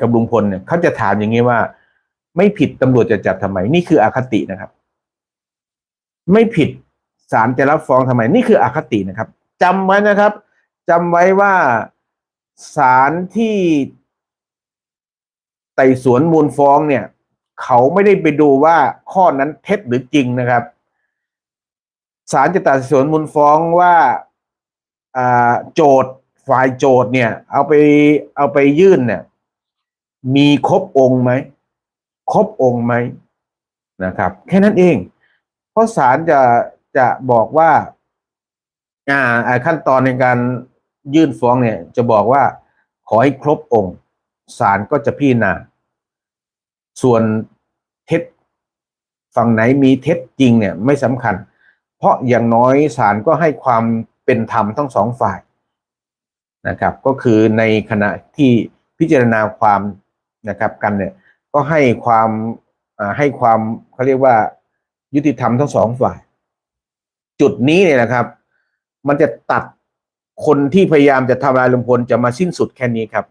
กับลุงพลเนี่ยเขาจะถามอย่างนี้ว่า ไม่ผิดตำรวจจะจับทำไม นี่คืออคตินะครับ ไม่ผิดศาลจะรับฟ้องทำไม นี่คืออคตินะครับจำไว้นะครับจำไว้ว่าศาลที่ไต่สวนมูลฟ้องเนี่ย เขาไม่ได้ไปดูว่าข้อนั้นเท็จหรือจริงนะครับศาลจะไต่สวนมูลฟ้องว่าอ่าโจทย์ฝ่ายโจทย์เนี่ย เอาไปเอาไปยื่นเนี่ย มีครบองค์ไหมครบองค์ไหมนะครับ แค่นั้นเอง เพราะศาลจะจะบอกว่าอ่าขั้นตอนในการยื่นฟ้องเนี่ย จะบอกว่าขอให้ครบองค์ศาลก็จะพิจารณาส่วนเท็จฝั่งไหนมีเท็จจริงเนี่ยไม่สำคัญ เพราะอย่างน้อยศาลก็ให้ความเป็นธรรมทั้งสองฝ่ายนะครับ ก็คือในขณะที่พิจารณาความ นะครับกันเนี่ยก็ให้ความให้ความเขาเรียกว่ายุติธรรมทั้งสองฝ่าย จุดนี้เนี่ยนะครับ มันจะตัดคนที่พยายามจะทำลายลุงพลจะมาสิ้นสุดแค่นี้ครับ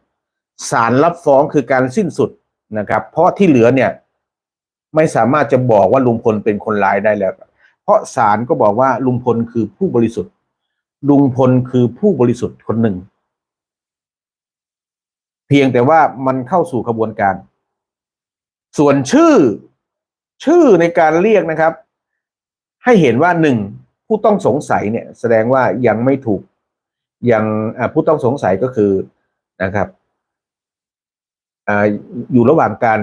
ศาลรับฟ้องคือการสิ้นสุดนะครับ เพราะที่เหลือเนี่ยไม่สามารถจะบอกว่าลุงพลเป็นคนร้ายได้แล้ว เพราะศาลก็บอกว่าลุงพลคือผู้บริสุทธิ์ ลุงพลคือผู้บริสุทธิ์คนหนึ่ง เพียงแต่ว่ามันเข้าสู่กระบวนการ ส่วนชื่อชื่อในการเรียกนะครับ ให้เห็นว่าหนึ่งผู้ต้องสงสัยเนี่ย แสดงว่ายังไม่ถูกยังผู้ต้องสงสัยก็คือนะครับออยู่ระหว่างการ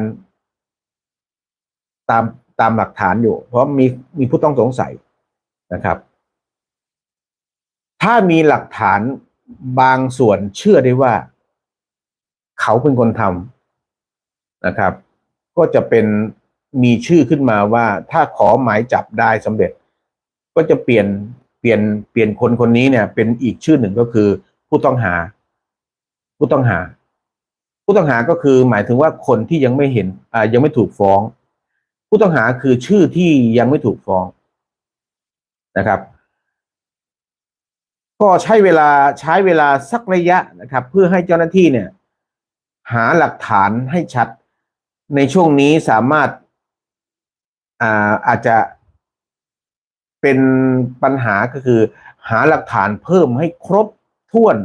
ตามตามหลักฐานอยู่ เพราะมีมีผู้ต้องสงสัยนะครับ ถ้ามีหลักฐานบางส่วนเชื่อได้ว่า เขาเป็นคนทำนะครับ ก็จะเป็นมีชื่อขึ้นมาว่าถ้าขอหมายจับได้สำเร็จ ก็จะเปลี่ยนเปลี่ยนเปลี่ยนคนคนนี้เนี่ย เป็นอีกชื่อหนึ่งก็คือผู้ต้องหา ผู้ต้องหา ผู้ต้องหาก็คือหมายถึงว่าคนที่ยังไม่เห็นอ่ายังไม่ถูกฟ้อง ผู้ต้องหาคือชื่อที่ยังไม่ถูกฟ้องนะครับ ก็ใช้เวลาใช้เวลาสักระยะนะครับ เพื่อให้เจ้าหน้าที่เนี่ย หาหลักฐานให้ชัด ในช่วงนี้สามารถอาอาจจะเป็นปัญหาก็คือ หาหลักฐานเพิ่มให้ครบถ้วน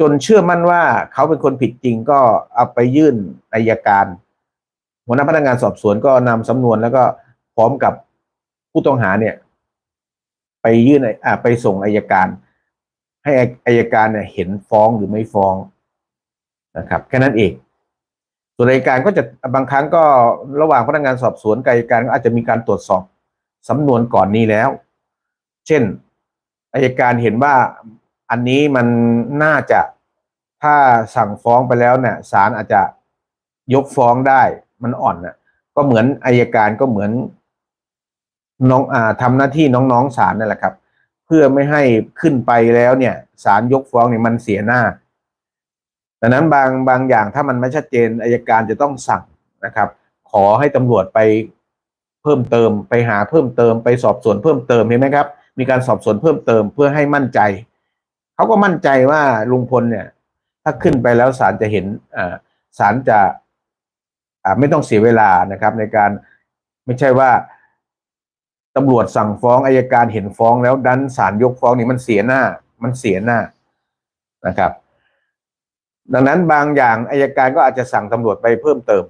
จนเชื่อมั่นว่าเขาเป็นคนผิดจริงก็เอาไปยื่นอายการ หัวหน้าพนักงานสอบสวนก็นำสำนวนแล้วก็พร้อมกับผู้ต้องหาเนี่ย ไปยื่นอ่าไปส่งอายการ ให้อายการเนี่ยเห็นฟ้องหรือไม่ฟ้อง นะครับแค่นั้นเองส่วนอายการก็จะบางครั้งก็ระหว่างพนักงานสอบสวนกับอายการก็อาจจะมีการตรวจสอบสำนวนก่อนนี้แล้ว เช่นอายการเห็นว่าอันนี้มันน่าจะถ้าสั่งฟ้องไปแล้วเนี่ยศาลอาจจะยกฟ้องได้มันอ่อนน่ะ ก็เหมือนอายการก็เหมือนน้องอ่าทำหน้าที่น้องๆศาลนั่นแหละครับ เพื่อไม่ให้ขึ้นไปแล้วเนี่ยศาลยกฟ้องเนี่ยมันเสียหน้า ดังนั้นบางบางอย่างถ้ามันไม่ชัดเจนอายการจะต้องสั่งนะครับ ขอให้ตำรวจไปเพิ่มเติมไปหาเพิ่มเติมไปสอบสวนเพิ่มเติมเห็นไหมครับ มีการสอบสวนเพิ่มเติมเพื่อให้มั่นใจเขาก็มั่นใจว่าลุงพลเนี่ย ถ้าขึ้นไปแล้วศาลจะเห็นอ่าศาลจะไม่ต้องเสียเวลานะครับ ในการไม่ใช่ว่าตำรวจสั่งฟ้องอายการเห็นฟ้องแล้วดันศาลยกฟ้องนี่มันเสียหน้า มันเสียหน้านะครับ ดังนั้นบางอย่างอายการก็อาจจะสั่งตำรวจไปเพิ่มเติม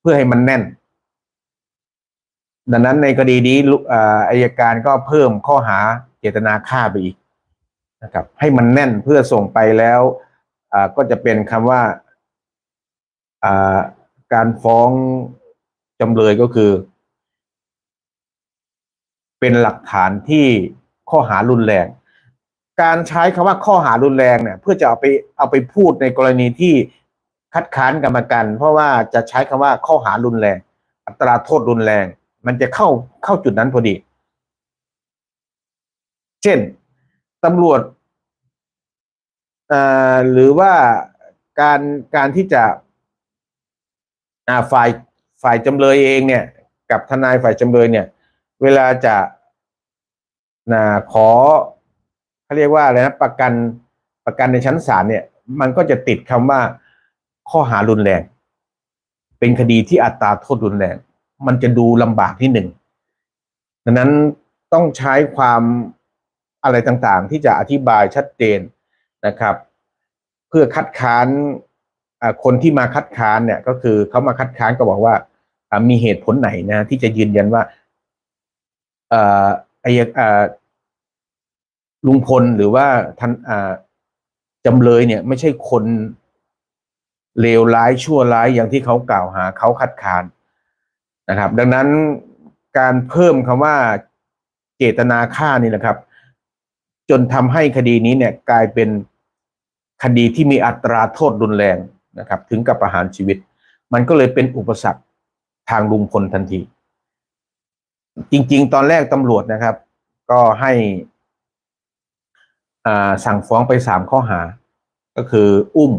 เพื่อให้มันแน่น ดังนั้นในคดีนี้อายการก็เพิ่มข้อหาเจตนาฆ่าไปอีกนะครับ ให้มันแน่นเพื่อส่งไปแล้วก็จะเป็นคำว่าการฟ้องจำเลยก็คือ เป็นหลักฐานที่ข้อหารุนแรง การใช้คำว่าข้อหารุนแรงเนี่ย เพื่อจะเอาไปเอาไปพูดในกรณีที่คัดค้านกรรมการเพราะว่าจะใช้คำว่าข้อหารุนแรง อัตราโทษรุนแรง มันจะเข้าเข้าจุดนั้นพอดี เช่นตำรวจหรือว่าการการที่จะฝ่ายฝ่ายจำเลยเองเนี่ย กับทนายฝ่ายจำเลยเนี่ย เวลาจะนะขอ เขาเรียกว่าอะไรนะประกันประกันในชั้นศาลเนี่ย มันก็จะติดคำว่าข้อหารุนแรง เป็นคดีที่อัตราโทษรุนแรง มันจะดูลำบากที่หนึ่งดังนั้นต้องใช้ความอะไรต่างๆ ที่จะอธิบายชัดเจนนะครับ เพื่อคัดค้านคนที่มาคัดค้านเนี่ยก็คือเขามาคัดค้านก็บอกว่ามีเหตุผลไหนนะ ที่จะยืนยันว่าอ่อไอ้อ่า ลุงพลหรือว่าท่านจำเลยเนี่ย ไม่ใช่คนเลวร้ายชั่วร้ายอย่างที่เขากล่าวหาเขาคัดค้านนะครับ ดังนั้นการเพิ่มคำว่าเจตนาฆ่านี่แหละครับ จนทำให้คดีนี้เนี่ยกลายเป็นคดีที่มีอัตราโทษรุนแรงนะครับ ถึงกับประหารชีวิต มันก็เลยเป็นอุปสรรคทางลุงพลทันที จริง ๆ ตอนแรกตำรวจนะครับ ก็ให้ สั่งฟ้องไปสามข้อหา ก็คืออุ้ม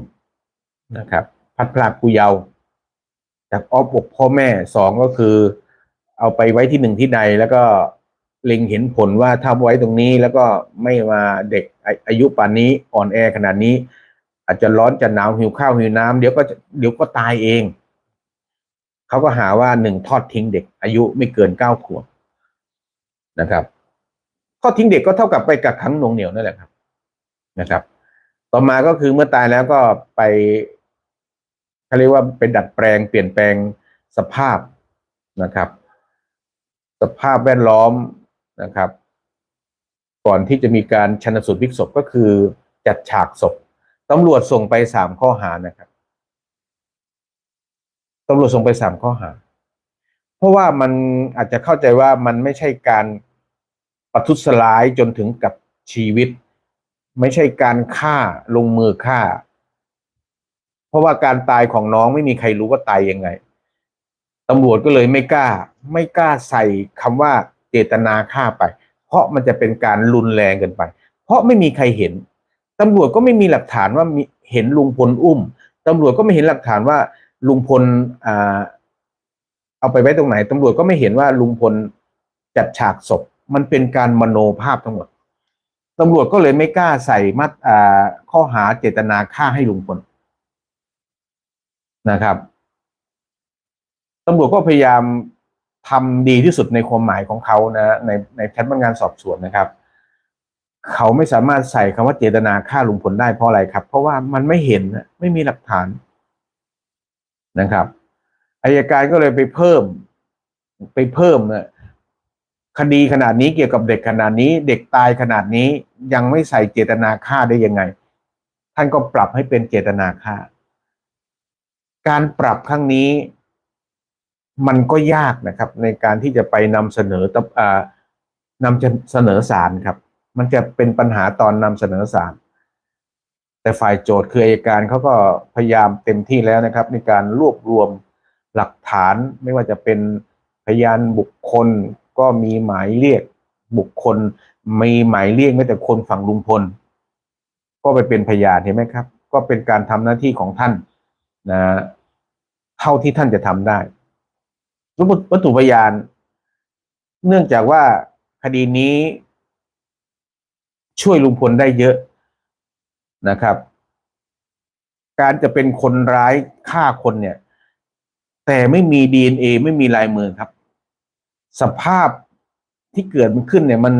นะครับ พัดพลากผู้เยาว์จากอ้อบอกพ่อแม่สองก็คือ เอาไปไว้ที่หนึ่งที่ใดแล้วก็เล็งเห็นผลว่าถ้าไว้ตรงนี้แล้วก็ไม่มาเด็กอาอายุป่านนี้อ่อนแอขนาดนี้ อาจจะร้อนจะหนาวหิวข้าวหิวน้ำเดี๋ยวก็จะเดี๋ยวก็ตายเองเขาก็หาว่าหนึ่งทอดทิ้งเด็ก อายุไม่เกินเก้าขวบนะครับทอดทิ้งเด็กก็เท่ากับไปกักขังหน่วงเหนียวนั่นแหละครับ นะครับ ต่อมาก็คือเมื่อตายแล้วก็ไปเขาเรียกว่าเป็นดัดแปลงเปลี่ยนแปลงสภาพนะครับ สภาพแวดล้อมนะครับ ก่อนที่จะมีการชันสูตรพิกศพก็คือจัดฉากศพตำรวจส่งไปสามข้อหานะครับตำรวจส่งไปสามข้อหา เพราะว่ามันอาจจะเข้าใจว่ามันไม่ใช่การประทุษร้ายจนถึงกับชีวิต ไม่ใช่การฆ่าลงมือฆ่า เพราะว่าการตายของน้องไม่มีใครรู้ว่าตายยังไงตำรวจก็เลยไม่กล้า ไม่กล้าใส่คำว่าเจตนาฆ่าไป เพราะมันจะเป็นการรุนแรงเกินไป เพราะไม่มีใครเห็นตำรวจก็ไม่มีหลักฐานว่ามีเห็นลุงพลอุ้มตำรวจก็ไม่เห็นหลักฐานว่าลุงพลอ่าเอาไปไว้ตรงไหนตำรวจก็ไม่เห็นว่าลุงพลจัดฉากศพ มันเป็นการมโนภาพทั้งหมด ตำรวจก็เลยไม่กล้าใส่มัดข้อหาเจตนาฆ่าให้ลุงพลนะครับตำรวจก็พยายามทำดีที่สุดในความหมายของเขานะในในชั้นพนักงานสอบสวนนะครับ เขาไม่สามารถใส่คำว่าเจตนาฆ่าลุงพลได้เพราะอะไรครับ เพราะว่ามันไม่เห็นไม่มีหลักฐานนะครับอายการก็เลยไปเพิ่ม ไปเพิ่มนะ คดีขนาดนี้เกี่ยวกับเด็กขนาดนี้ เด็กตายขนาดนี้ยังไม่ใส่เจตนาฆ่าได้ยังไง ท่านก็ปรับให้เป็นเจตนาฆ่า การปรับครั้งนี้ มันก็ยากนะครับ ในการที่จะไปนำเสนอตบนำเสนอสารครับ มันจะเป็นปัญหาตอนนำเสนอสารแต่ฝ่ายโจทย์คืออัยการเขาก็พยายามเต็มที่แล้วนะครับ ในการรวบรวมหลักฐานไม่ว่าจะเป็นพยานบุคคล ก็มีหมายเรียกบุคคล มีหมายเรียกไม่แต่คนฝั่งลุงพล ก็ไปเป็นพยานเห็นไหมครับ ก็เป็นการทำหน้าที่ของท่านนะเท่าที่ท่านจะทำได้รูปวัตถุพยาน เนื่องจากว่าคดีนี้ช่วยลุงพลได้เยอะนะครับ การจะเป็นคนร้ายฆ่าคนเนี่ย แต่ไม่มี DNA ไม่มีลายมือครับ สภาพที่เกิดมันขึ้นเนี่ยมัน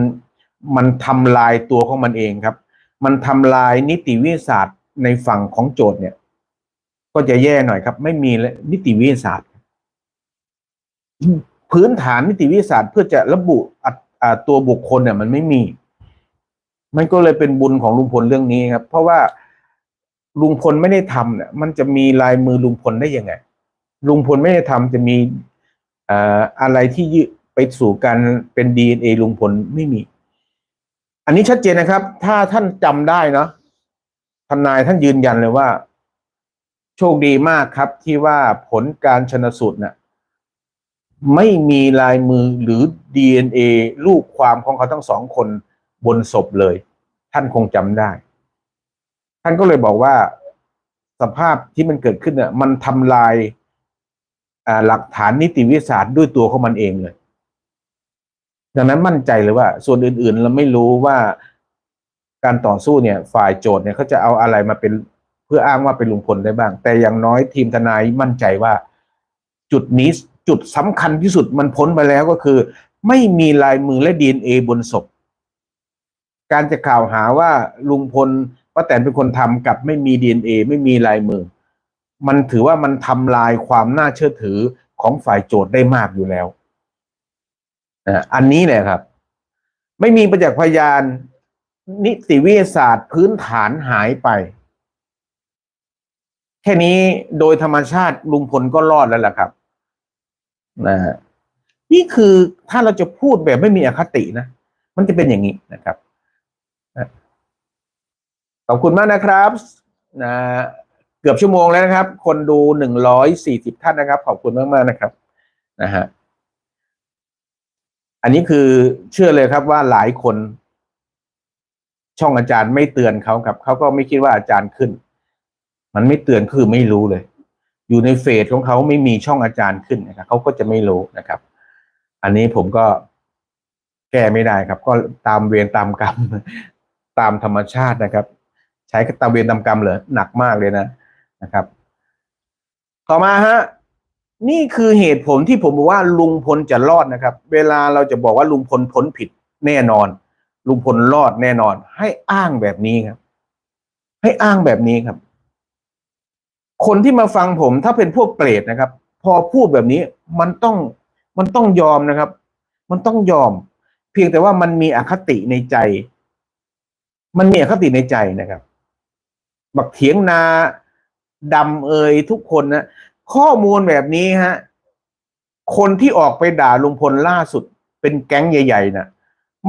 มันทำลายตัวของมันเองครับ มันทำลายนิติวิทยาศาสตร์ในฝั่งของโจทย์เนี่ย ก็จะแย่หน่อยครับ ไม่มีนิติวิทยาศาสตร์ พื้นฐานนิติวิทยาศาสตร์เพื่อจะระบุตัวบุคคลเนี่ย มันไม่มี มันก็เลยเป็นบุญของลุงพลเรื่องนี้ครับ เพราะว่าลุงพลไม่ได้ทำเนี่ยมันจะมีลายมือลุงพลได้ยังไงลุงพลไม่ได้ทำจะมีอะไรที่ยึ ไปสู่การเป็นดีเอลุงพลไม่มี อันนี้ชัดเจนนะครับ ถ้าท่านจำได้เนาะทนายท่านยืนยันเลยว่า โชคดีมากครับที่ว่าผลการชนสูตรเนี่ยไม่มีลายมือหรือ DNA ลูกความของเขาทั้งสองคนบนศพเลย ท่านคงจำได้ ท่านก็เลยบอกว่าสภาพที่มันเกิดขึ้นเนี่ยมันทำลายหลักฐานนิติวิทยาศาสตร์ด้วยตัวของมันเองเลย ดังนั้นมั่นใจเลยว่า ส่วนอื่นๆ เราไม่รู้ว่าการต่อสู้เนี่ย ฝ่ายโจทย์เนี่ยเขาจะเอาอะไรมาเป็นเพื่ออ้างว่าเป็นลุงพลได้บ้าง แต่อย่างน้อยทีมทนายมั่นใจว่า จุดนี้จุดสำคัญที่สุดมันพ้นไปแล้วก็คือ ไม่มีลายมือและดีเอบนศพ การจะกล่าวหาว่าลุงพลป้าแตนเป็นคนทำกับไม่มีดีเอไม่มีลายมือ มันถือว่ามันทำลายความน่าเชื่อถือของฝ่ายโจทย์ได้มากอยู่แล้ว อันนี้แหละครับ ไม่มีประจักษ์พยาน นิติวิทยาศาสตร์พื้นฐานหายไป แค่นี้โดยธรรมชาติลุงพลก็รอดแล้วล่ะครับนะฮะนี่คือถ้าเราจะพูดแบบไม่มีอคตินะ มันจะเป็นอย่างนี้นะครับขอบคุณมากนะครับนะเกือบชั่วโมงแล้วนะครับ คนดูหนึ่งร้อยสี่สิบท่านนะครับ ขอบคุณมากมากๆนะครับ นะฮะ อันนี้คือเชื่อเลยครับว่าหลายคน ช่องอาจารย์ไม่เตือนเขาครับเขาก็ไม่คิดว่าอาจารย์ขึ้น มันไม่เตือนคือไม่รู้เลย อยู่ในเฟซของเขาไม่มีช่องอาจารย์ขึ้นนะครับเขาก็จะไม่รู้นะครับ อันนี้ผมก็แก้ไม่ได้ครับ ก็ตามเวรตามกรรมตามธรรมชาตินะครับ ใช้ตามเวรตามกรรมเลยหนักมากเลยนะนะครับ ต่อมาฮะ นี่คือเหตุผลที่ผมบอกว่าลุงพลจะรอดนะครับ เวลาเราจะบอกว่าลุงพลพ้นผิดแน่นอน ลุงพลรอดแน่นอน ให้อ้างแบบนี้ครับ ให้อ้างแบบนี้ครับ คนที่มาฟังผมถ้าเป็นพวกเปรตนะครับ พอพูดแบบนี้มันต้องมันต้องยอมนะครับ มันต้องยอม เพียงแต่ว่ามันมีอคติในใจ มันมีอคติในใจนะครับ บักเถียงนาดำเอยทุกคนนะ ข้อมูลแบบนี้ฮะ คนที่ออกไปด่าลุงพลล่าสุด เป็นแก๊งใหญ่ๆนะ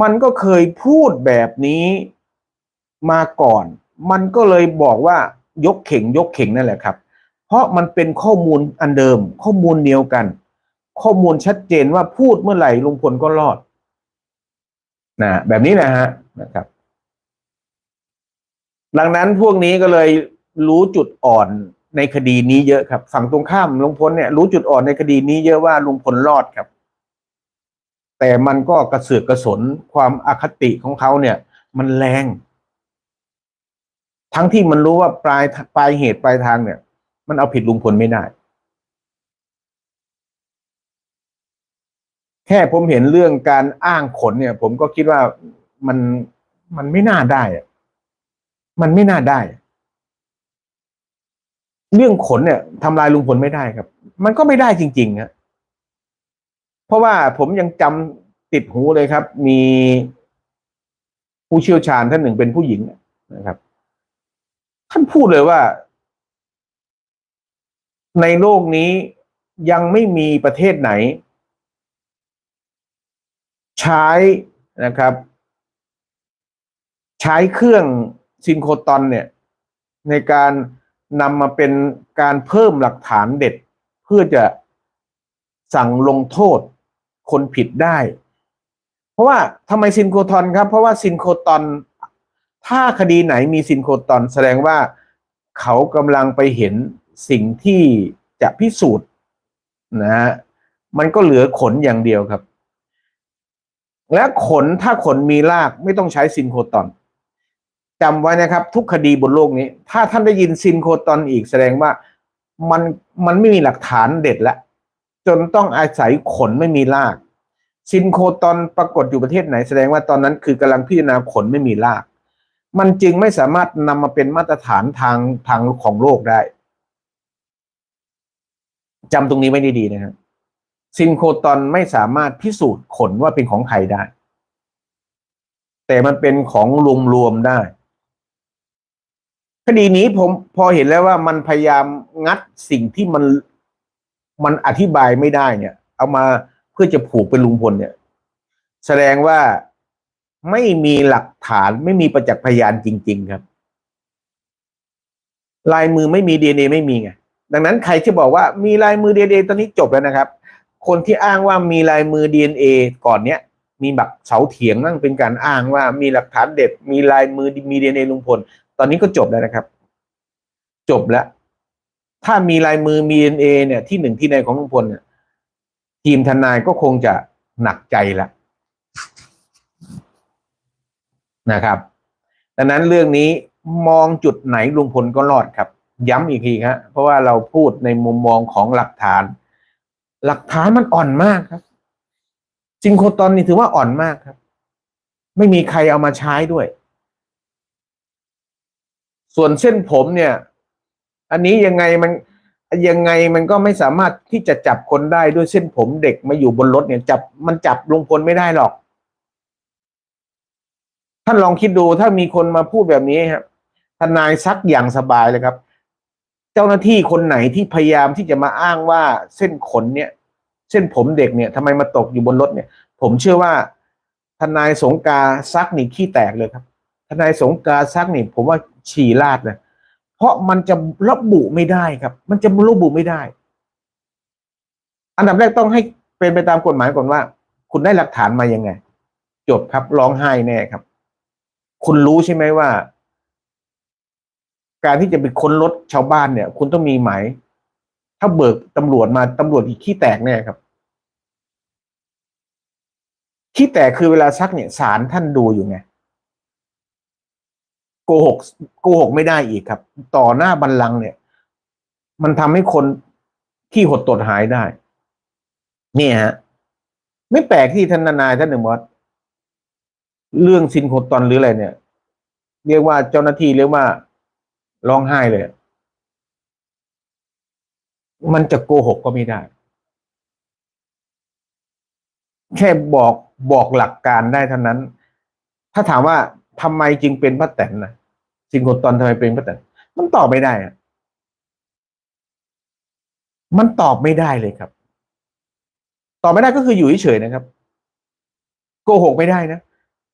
มันก็เคยพูดแบบนี้มาก่อน มันก็เลยบอกว่ายกเข่งยกเข่งนั่นแหละครับ เพราะมันเป็นข้อมูลอันเดิม ข้อมูลเดียวกัน ข้อมูลชัดเจนว่าพูดเมื่อไหร่ลุงพลก็รอดนะแบบนี้นะฮะนะครับ ดังนั้นพวกนี้ก็เลยรู้จุดอ่อน ในคดีนี้เยอะครับ ฝั่งตรงข้ามลุงพลเนี่ยรู้จุดอ่อนในคดีนี้เยอะว่าลุงพลรอดครับ แต่มันก็กระเสือกกระสนความอคติของเขาเนี่ย มันแรง ทั้งที่มันรู้ว่าปลายปลายเหตุปลายทางเนี่ย มันเอาผิดลุงพลไม่ได้ แค่ผมเห็นเรื่องการอ้างขนเนี่ย ผมก็คิดว่ามันมันไม่น่าได้อะมันไม่น่าได้ เรื่องขนเนี่ยทำลายลุงพลไม่ได้ครับ มันก็ไม่ได้จริงๆครับเพราะว่าผมยังจำติดหูเลยครับ มีผู้เชี่ยวชาญท่านหนึ่งเป็นผู้หญิงนะครับ ท่านพูดเลยว่า ในโลกนี้ยังไม่มีประเทศไหน ใช้นะครับ ใช้เครื่องซินโครตอนเนี่ย ในการ นำมาเป็นการเพิ่มหลักฐานเด็ด เพื่อจะสั่งลงโทษคนผิดได้ เพราะว่าทำไมซินโครตอนครับ เพราะว่าซินโครตอนถ้าคดีไหนมีซินโครตอนแสดงว่าเขากำลังไปเห็นสิ่งที่จะพิสูจน์นะฮะมันก็เหลือขนอย่างเดียวครับ และขนถ้าขนมีรากไม่ต้องใช้ซินโครตอน จำไว้นะครับ ทุกคดีบนโลกนี้ ถ้าท่านได้ยินซินโคตอนอีกแสดงว่ามันมันไม่มีหลักฐานเด็ดแล้วจนต้องอาศัยขนไม่มีราก ซินโคตอนปรากฏอยู่ประเทศไหน แสดงว่าตอนนั้นคือกำลังพิจารณาขนไม่มีราก มันจึงไม่สามารถนำมาเป็นมาตรฐานทางทางของโลกได้จำตรงนี้ไว้ดีๆนะครับซินโคตอนไม่สามารถพิสูจน์ขนว่าเป็นของใครได้ แต่มันเป็นของรวมๆได้ คดีนี้ผมพอเห็นแล้วว่ามันพยายามงัดสิ่งที่มันมันอธิบายไม่ได้เนี่ย เอามาเพื่อจะผูกเป็นลุงพลเนี่ย แสดงว่าไม่มีหลักฐานไม่มีประจักษ์พยานจริง ๆ ครับ ลายมือไม่มีดีเอไม่มีไงดังนั้นใครที่บอกว่ามีลายมือดีเอตอนนี้จบแล้วนะครับ คนที่อ้างว่ามีลายมือ DNA ก่อนเนี้ยมีแบบเสาเถียงนั่งเป็นการอ้างว่ามีหลักฐานเด็ดมีลายมือมี DNA ลุงพล อนนี้ก็จบแล้วนะครับ จบแล้ว ถ้ามีลายมือมี DNA เนี่ย ที่หนึ่งที่ในของลุงพลเนี่ยทีมทนายก็คงจะหนักใจละนะครับ ดังนั้นเรื่องนี้มองจุดไหนลุงพลก็รอดครับ ย้ำอีกทีครับเพราะว่าเราพูดในมุมมองของหลักฐาน หลักฐานมันอ่อนมากครับซิงโครตอนนี่ถือว่าอ่อนมากครับ ไม่มีใครเอามาใช้ด้วย ส่วนเส้นผมเนี่ย อันนี้ยังไงมันยังไงมันก็ไม่สามารถที่จะจับคนได้ด้วยเส้นผมเด็กมาอยู่บนรถเนี่ย จับมันจับลุงพลไม่ได้หรอก ท่านลองคิดดูถ้ามีคนมาพูดแบบนี้ครับทนายซักอย่างสบายเลยครับ เจ้าหน้าที่คนไหนที่พยายามที่จะมาอ้างว่าเส้นขนเนี่ย เส้นผมเด็กเนี่ยทำไมมาตกอยู่บนรถเนี่ย ผมเชื่อว่าทนายสงการซักนี่ขี้แตกเลยครับ นายสงการซักนี่ผมว่าฉี่ลาดเลยเพราะมันจะระบุไม่ได้ครับ มันจะระบุไม่ได้ อันดับแรกต้องให้เป็นไปตามกฎหมายก่อนว่า คุณได้หลักฐานมายังไง จบครับร้องไห้แน่ครับ คุณรู้ใช่ไหมว่า การที่จะไปค้นรถชาวบ้านเนี่ย คุณต้องมีหมายถ้าเบิกตำรวจมาตำรวจอีกขี้แตกแน่ครับขี้แตกคือเวลาซักเนี่ยศาลท่านดูอยู่ไง โกหกโกหกไม่ได้อีกครับ ต่อหน้าบัลลังก์เนี่ย มันทำให้คนขี้หดตดหายได้ เนี่ยฮะ ไม่แปลกที่ท่านทนายท่านหนึ่งว่าเรื่องซินโคตอนหรืออะไรเนี่ย เรียกว่าเจ้าหน้าที่เรียกว่าร้องไห้เลย มันจะโกหกก็ไม่ได้ แค่บอกบอกหลักการได้เท่านั้น ถ้าถามว่า ทำไมจึงเป็นป้าแตนนะซินโครตอนทำไมเป็นป้าแตนมันตอบไม่ได้อะมันตอบไม่ได้เลยครับ ตอบไม่ได้ก็คืออยู่เฉยๆนะครับ โกหกไม่ได้นะ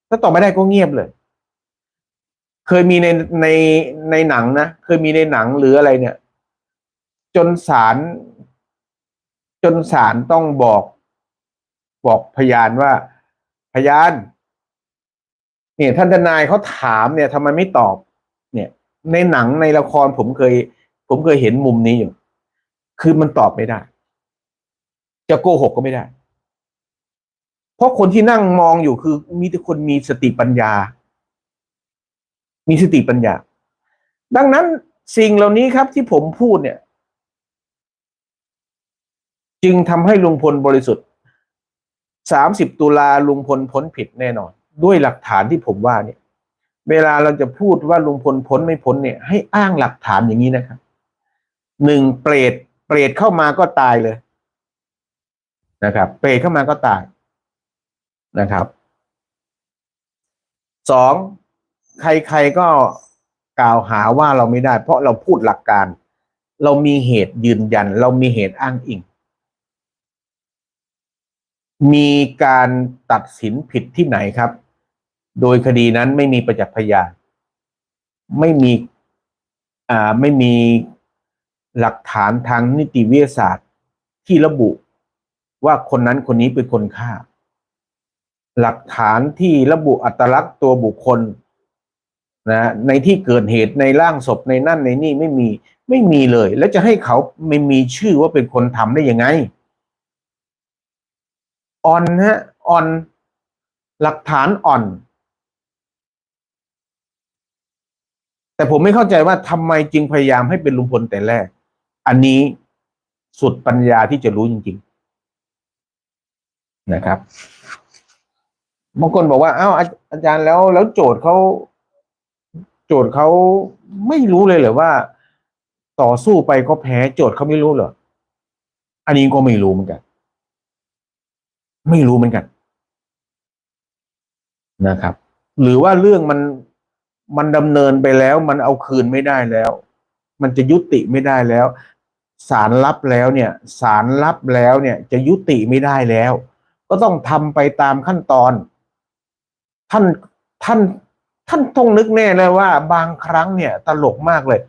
ถ้าตอบไม่ได้ก็เงียบเลย เคยมีในในในหนังนะเคยมีในหนังหรืออะไรเนี่ย จนศาลจนศาลต้องบอก บอกพยานว่า พยาน เนี่ยท่านทนายเขาถามเนี่ยทำไมไม่ตอบ เนี่ยในหนังในละครผมเคย ผมเคยเห็นมุมนี้อยู่ คือมันตอบไม่ได้ จะโกหกก็ไม่ได้ เพราะคนที่นั่งมองอยู่คือ มีแต่คนมีสติปัญญา มีสติปัญญา ดังนั้นสิ่งเหล่านี้ครับที่ผมพูดเนี่ย จึงทำให้ลุงพลบริสุทธิ์สามสิบตุลาลุงพลพ้นผิดแน่นอน ด้วยหลักฐานที่ผมว่าเนี่ย เวลาเราจะพูดว่าลุงพลพ้นไม่พ้นเนี่ย ให้อ้างหลักฐานอย่างนี้นะครับหนึ่งเปรตเปรตเข้ามาก็ตายเลยนะครับ เปรตเข้ามาก็ตายนะครับสองใครๆก็กล่าวหาว่าเราไม่ได้ เพราะเราพูดหลักการ เรามีเหตุยืนยัน เรามีเหตุอ้างอิง มีการตัดสินผิดที่ไหนครับ โดยคดีนั้นไม่มีประจักษ์พยานไม่มีอ่าไม่มีหลักฐานทางนิติวิทยาศาสตร์ที่ระบุว่าคนนั้นคนนี้เป็นคนฆ่า หลักฐานที่ระบุอัตลักษณ์ตัวบุคคลนะในที่เกิดเหตุในร่างศพในนั่นในนี่ไม่มีไม่มีเลย แล้วจะให้เขาไม่มีชื่อว่าเป็นคนทำได้ยังไงอ่อนฮะอ่อน หลักฐานอ่อน แต่ผมไม่เข้าใจว่าทำไมจึงพยายามให้เป็นลุงพลแต่แรก อันนี้สุดปัญญาที่จะรู้จริง ๆ นะครับบางคนบอกว่าอ้าวอาอาจารย์แล้วแล้วโจทย์เขาโจทย์เขาไม่รู้เลยเหรอว่า ต่อสู้ไปก็แพ้โจทย์เขาไม่รู้เหรออันนี้ก็ไม่รู้เหมือนกัน ไม่รู้เหมือนกันนะครับ หรือว่าเรื่องมัน มันดำเนินไปแล้ว มันเอาคืนไม่ได้แล้ว มันจะยุติไม่ได้แล้วศาลรับแล้วเนี่ยศาลรับแล้วเนี่ยจะยุติไม่ได้แล้ว ก็ต้องทำไปตามขั้นตอน ท่านท่านท่านต้องนึกแน่เลยว่า บางครั้งเนี่ยตลกมากเลย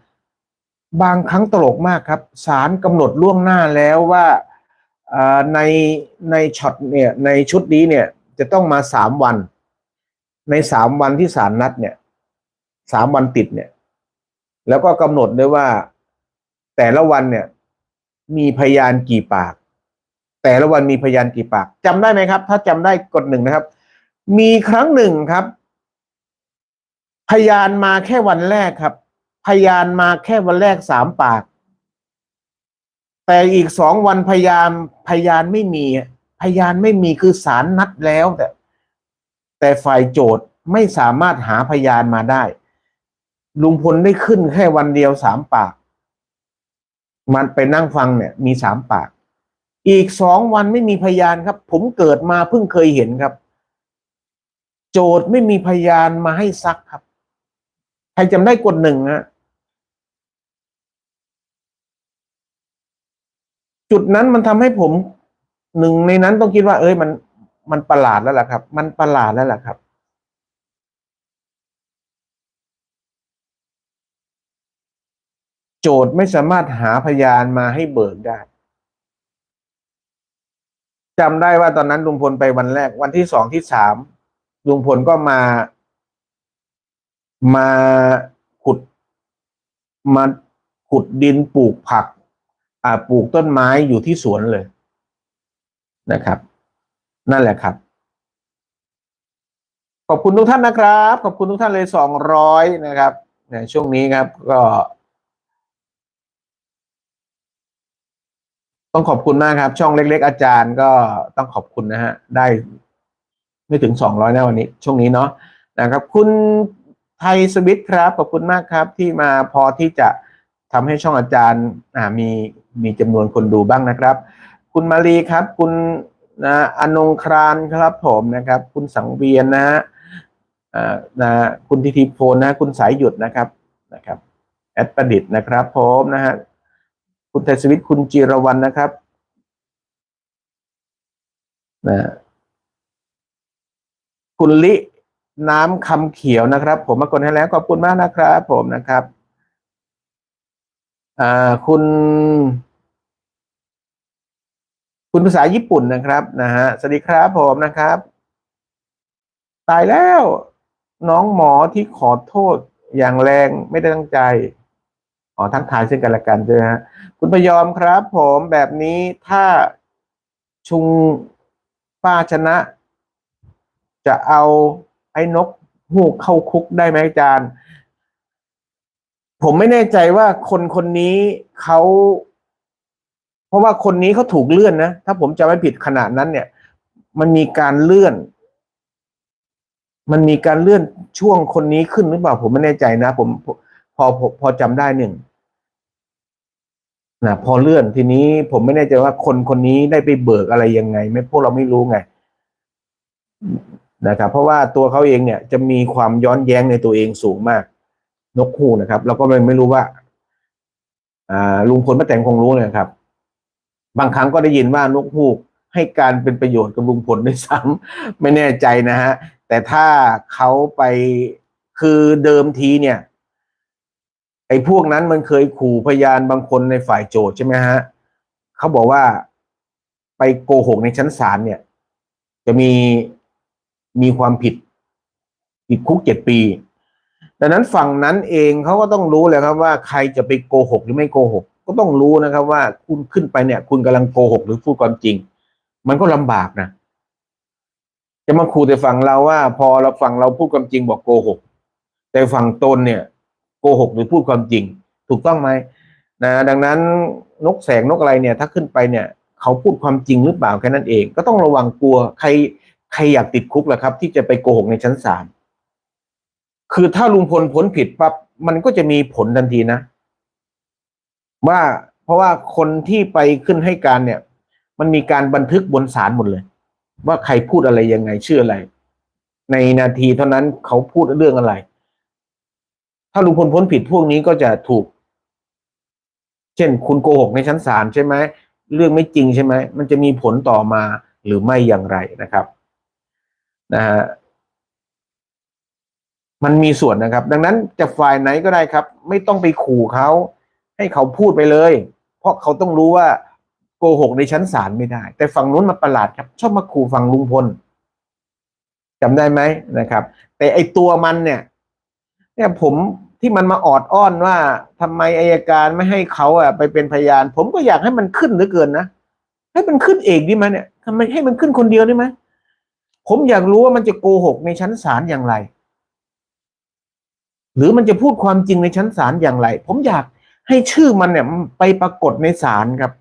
บางครั้งตลกมากครับศาลกำหนดล่วงหน้าแล้วว่าในในช็อตเนี่ยในชุดนี้เนี่ยจะต้องมาสามวัน ในสามวันที่ศาลนัดเนี่ย สามวันติดเนี่ย แล้วก็กำหนดด้วยว่า แต่ละวันเนี่ย มีพยานกี่ปาก แต่ละวันมีพยานกี่ปากจำได้ไหมครับ ถ้าจำได้กดหนึ่งนะครับ มีครั้งหนึ่งครับ พยานมาแค่วันแรกครับ พยานมาแค่วันแรกสามปาก แต่อีกสองวันพยานพยานไม่มี พยานไม่มีคือศาลนัดแล้วแต่แต่ฝ่ายโจทย์ไม่สามารถหาพยานมาได้ ลุงพลได้ขึ้นแค่วันเดียวสามปาก มันไปนั่งฟังเนี่ย มีสามปาก อีกสองวันไม่มีพยานครับ ผมเกิดมาเพิ่งเคยเห็นครับ โจทย์ไม่มีพยานมาให้ซักครับ ใครจำได้กฎหนึ่งฮะจุดนั้นมันทำให้ผมหนึ่งในนั้นต้องคิดว่า เอ้ยมันมันประหลาดแล้วล่ะครับ มันประหลาดแล้วล่ะครับ โจทย์ไม่สามารถหาพยานมาให้เบิกได้จำได้ว่าตอนนั้นลุงพลไปวันแรก วันที่สองที่สามลุงพลก็มามาขุดมาขุดดินปลูกผัก อ่าปลูกต้นไม้อยู่ที่สวนเลยนะครับ นั่นแหละครับ ขอบคุณทุกท่านนะครับ ขอบคุณทุกท่านเลยสองร้อยนะครับเนี่ยช่วงนี้ครับก็ ต้องขอบคุณมากครับ ช่องเล็ก ๆ อาจารย์ก็ต้องขอบคุณนะฮะ ได้ไม่ถึงสองร้อยนะวันนี้ ช่วงนี้เนาะนะครับ คุณไทยสวิตครับขอบคุณมากครับ ที่มาพอที่จะทำให้ช่องอาจารย์อ่ามีมีจำนวนคนดูบ้างนะครับ คุณมารีครับ คุณนะอนงครานครับผมนะครับ คุณสังเวียนนะฮะนะคุณทิติพลนะ คุณสายหยุดนะครับนะครับ แอดประดิษฐ์นะครับผมนะฮะ คุณไทยสวิตคุณจิรวรรณนะครับนะคุณลิน้ำคำเขียวนะครับ ผมมากดให้แล้วขอบคุณมากนะครับ ผมนะครับอ่าคุณ คุณภาษาญี่ปุ่นนะครับนะฮะสวัสดีครับผมนะครับ ตายแล้ว น้องหมอที่ขอโทษอย่างแรงไม่ได้ตั้งใจ อ๋อทั้งทายซึ่งกันและกันใช่ไหมฮะคุณพยอมครับ ผมแบบนี้ถ้าชุงป้าชนะ จะเอาไอ้นกฮูกเข้าคุกได้ไหมอาจารย์ ผมไม่แน่ใจว่าคนคนนี้เขาเพราะว่าคนนี้เขาถูกเลื่อนนะ ถ้าผมจำไม่ผิดขนาดนั้น เนี่ย มันมีการเลื่อน มันมีการเลื่อนช่วงคนนี้ขึ้นหรือเปล่า ผมไม่แน่ใจนะ ผมพอพอพอจำได้หนึ่ง นะพอเลื่อนทีนี้ผมไม่แน่ใจว่าคนคนนี้ได้ไปเบิกอะไรยังไง ไม่พวกเราไม่รู้ไงนะครับเพราะว่าตัวเขาเองเนี่ยจะมีความย้อนแย้งในตัวเองสูงมากนกคู่นะครับ เราก็ไม่ไม่รู้ว่าอ่าลุงพลป้าแตงคงรู้นะครับ บางครั้งก็ได้ยินว่านกฮูกให้การเป็นประโยชน์กับลุงพลด้วยซ้ำไม่แน่ใจนะฮะแต่ถ้าเขาไปคือเดิมทีเนี่ย ไอ้พวกนั้นมันเคยขู่พยานบางคนในฝ่ายโจทย์ใช่ไหมฮะเขาบอกว่าไปโกหกในชั้นศาลเนี่ย จะมีมีความผิดติดคุกเจ็ดปี ดังนั้นฝั่งนั้นเองเขาก็ต้องรู้เลยครับว่าใครจะไปโกหกหรือไม่โกหก ก็ต้องรู้นะครับ ว่าคุณขึ้นไปเนี่ย คุณกำลังโกหกหรือพูดความจริง มันก็ลำบากนะจะมาขู่แต่ฝั่งเราว่า พอเราฝั่งเราพูดความจริงบอกโกหก แต่ฝั่งตนเนี่ย โกหกหรือพูดความจริง ถูกต้องไหมนะดังนั้นนกแสงนกอะไรเนี่ยถ้าขึ้นไปเนี่ยเขาพูดความจริงหรือเปล่าแค่นั้นเอง ก็ต้องระวังกลัวใครใครอยากติดคุกล่ะครับ ที่จะไปโกหกในชั้นศาลคือถ้าลุงพลพ้นผิดปั๊บมันก็จะมีผลทันทีนะ ว่าเพราะว่าคนที่ไปขึ้นให้การเนี่ย มันมีการบันทึกบนศาลหมดเลย ว่าใครพูดอะไรยังไงชื่ออะไร ในนาทีเท่านั้นเขาพูดเรื่องอะไร ถ้าลุงพลพ้นผิดพวกนี้ก็จะถูก เช่นคุณโกหกในชั้นศาลใช่ไหมเรื่องไม่จริงใช่ไหมมันจะมีผลต่อมาหรือไม่อย่างไรนะครับนะฮะมันมีส่วนนะครับ ดังนั้นจะฝ่ายไหนก็ได้ครับ ไม่ต้องไปขู่เขาให้เขาพูดไปเลย เพราะเขาต้องรู้ว่าโกหกในชั้นศาลไม่ได้ แต่ฝั่งนู้นมาประหลาดครับ ชอบมาขู่ฝั่งลุงพลจำได้ไหมนะครับ แต่ไอตัวมันเนี่ย เนี่ยผมที่มันมาออดอ้อนว่าทำไมอายการไม่ให้เขาอะไปเป็นพยาน ผมก็อยากให้มันขึ้นเหลือเกินนะให้มันขึ้นเองดีไหมเนี่ยทำไมให้มันขึ้นคนเดียวได้ไหมผมอยากรู้ว่ามันจะโกหกในชั้นศาลอย่างไร หรือมันจะพูดความจริงในชั้นศาลอย่างไร ผมอยากให้ชื่อมันเนี่ยไปปรากฏในศาลครับ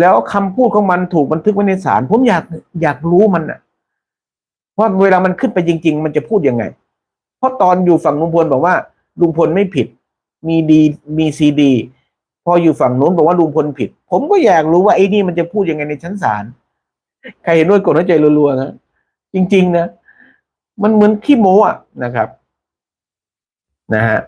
แล้วคำพูดของมันถูกบันทึกไว้ในศาลผมอยากอยากรู้มันอะว่าเวลามันขึ้นไปจริง ๆ มันจะพูดยังไง เพราะตอนอยู่ฝั่งลุงพลบอกว่าลุงพลไม่ผิด มีดีมีซีดี พออยู่ฝั่งนู้นบอกว่าลุงพลผิด ผมก็อยากรู้ว่าไอ้นี่มันจะพูดยังไงในชั้นศาลใครเห็นด้วยกดหัวใจรัวๆนะจริง ๆ นะ มันเหมือนขี้โม้อะนะครับ นะฮะ